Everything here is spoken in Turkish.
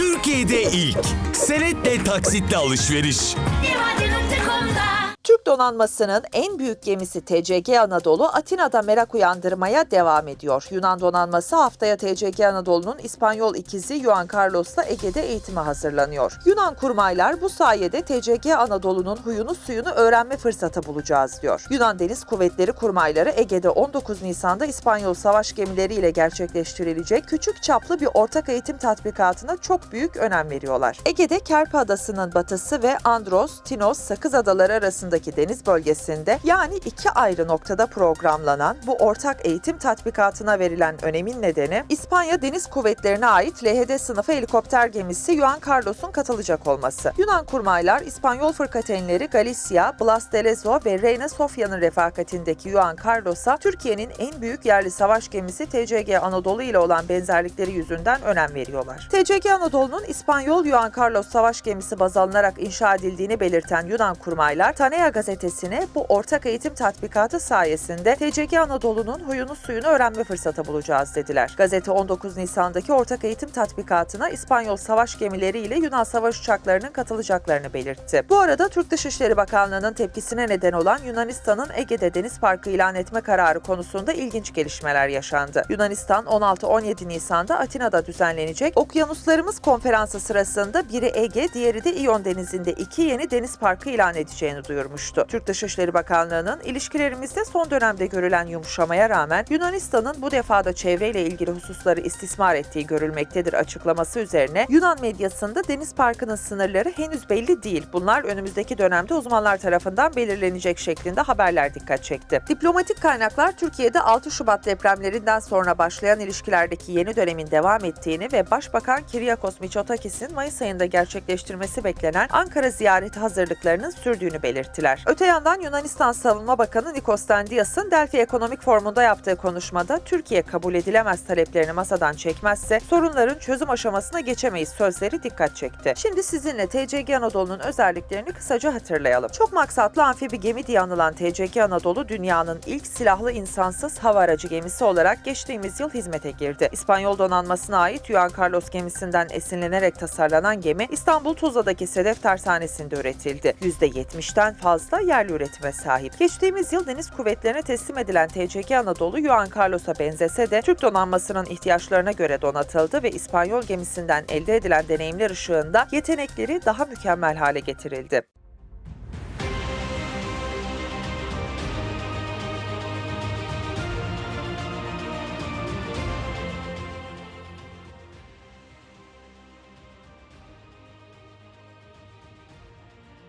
Türkiye'de ilk. Senetle taksitle alışveriş. Türk donanmasının en büyük gemisi TCG Anadolu Atina'da merak uyandırmaya devam ediyor. Yunan donanması haftaya TCG Anadolu'nun İspanyol ikizi Juan Carlos'la Ege'de eğitime hazırlanıyor. Yunan kurmaylar bu sayede TCG Anadolu'nun huyunu suyunu öğrenme fırsatı bulacağız diyor. Yunan Deniz Kuvvetleri kurmayları Ege'de 19 Nisan'da İspanyol savaş gemileriyle gerçekleştirilecek küçük çaplı bir ortak eğitim tatbikatına çok büyük önem veriyorlar. Ege'de Kerpe Adası'nın batısı ve Andros, Tinos, Sakız Adaları arasındaki deniz bölgesinde yani iki ayrı noktada programlanan bu ortak eğitim tatbikatına verilen önemin nedeni İspanya Deniz Kuvvetleri'ne ait LHD sınıfı helikopter gemisi Juan Carlos'un katılacak olması. Yunan kurmaylar İspanyol fırkateynleri Galicia, Blas de Lezo ve Reina Sofya'nın refakatindeki Juan Carlos'a Türkiye'nin en büyük yerli savaş gemisi TCG Anadolu ile olan benzerlikleri yüzünden önem veriyorlar. TCG Anadolu'nun İspanyol Juan Carlos savaş gemisi baz alınarak inşa edildiğini belirten Yunan kurmaylar, Tanea gazetesine bu ortak eğitim tatbikatı sayesinde TCG Anadolu'nun huyunu suyunu öğrenme fırsatı bulacağız dediler. Gazete 19 Nisan'daki ortak eğitim tatbikatına İspanyol savaş gemileriyle Yunan savaş uçaklarının katılacaklarını belirtti. Bu arada Türk Dışişleri Bakanlığı'nın tepkisine neden olan Yunanistan'ın Ege'de deniz parkı ilan etme kararı konusunda ilginç gelişmeler yaşandı. Yunanistan 16-17 Nisan'da Atina'da düzenlenecek Okyanuslarımız konferansı sırasında biri Ege, diğeri de İyon denizinde iki yeni deniz parkı ilan edeceğini duyurmuştu. Türk Dışişleri Bakanlığı'nın ilişkilerimizde son dönemde görülen yumuşamaya rağmen Yunanistan'ın bu defada çevreyle ilgili hususları istismar ettiği görülmektedir açıklaması üzerine Yunan medyasında deniz parkının sınırları henüz belli değil. Bunlar önümüzdeki dönemde uzmanlar tarafından belirlenecek şeklinde haberler dikkat çekti. Diplomatik kaynaklar Türkiye'de 6 Şubat depremlerinden sonra başlayan ilişkilerdeki yeni dönemin devam ettiğini ve Başbakan Kiryakos Mitsotakis'in Mayıs ayında gerçekleştirmesi beklenen Ankara ziyareti hazırlıklarının sürdüğünü belirttiler. Öte yandan Yunanistan Savunma Bakanı Nikos Dendias'ın Delphi Ekonomik Forumu'nda yaptığı konuşmada Türkiye kabul edilemez taleplerini masadan çekmezse sorunların çözüm aşamasına geçemeyiz sözleri dikkat çekti. Şimdi sizinle TCG Anadolu'nun özelliklerini kısaca hatırlayalım. Çok maksatlı amfibi gemi diye anılan TCG Anadolu dünyanın ilk silahlı insansız hava aracı gemisi olarak geçtiğimiz yıl hizmete girdi. İspanyol donanmasına ait Juan Carlos gemisinden esinlenerek tasarlanan gemi İstanbul Tuzla'daki Sedef Tersanesi'nde üretildi. %70'ten fazla yerli üretime sahip. Geçtiğimiz yıl deniz kuvvetlerine teslim edilen TCG Anadolu Juan Carlos'a benzese de Türk donanmasının ihtiyaçlarına göre donatıldı ve İspanyol gemisinden elde edilen deneyimler ışığında yetenekleri daha mükemmel hale getirildi.